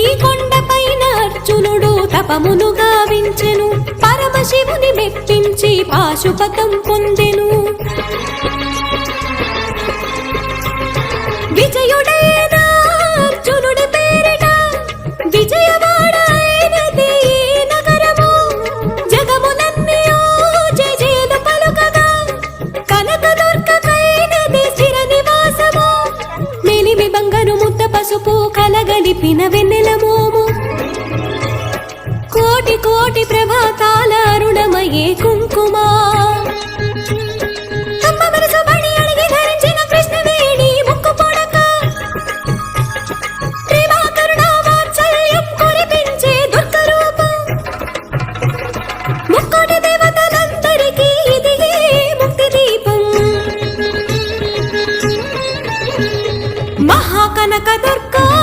ఈ కొండపైన అర్జునుడు తపమును గావించెను పరమశివుని మెప్పించి పాశుపతం పొందెను. విజయుడైన కొంగను ముద్ద పసుపు కలగలిపిన వెన్నెల మోము. కోటి కోటి ప్రభాతాల అరుణమయే కుంకుమ. கனகதற்கா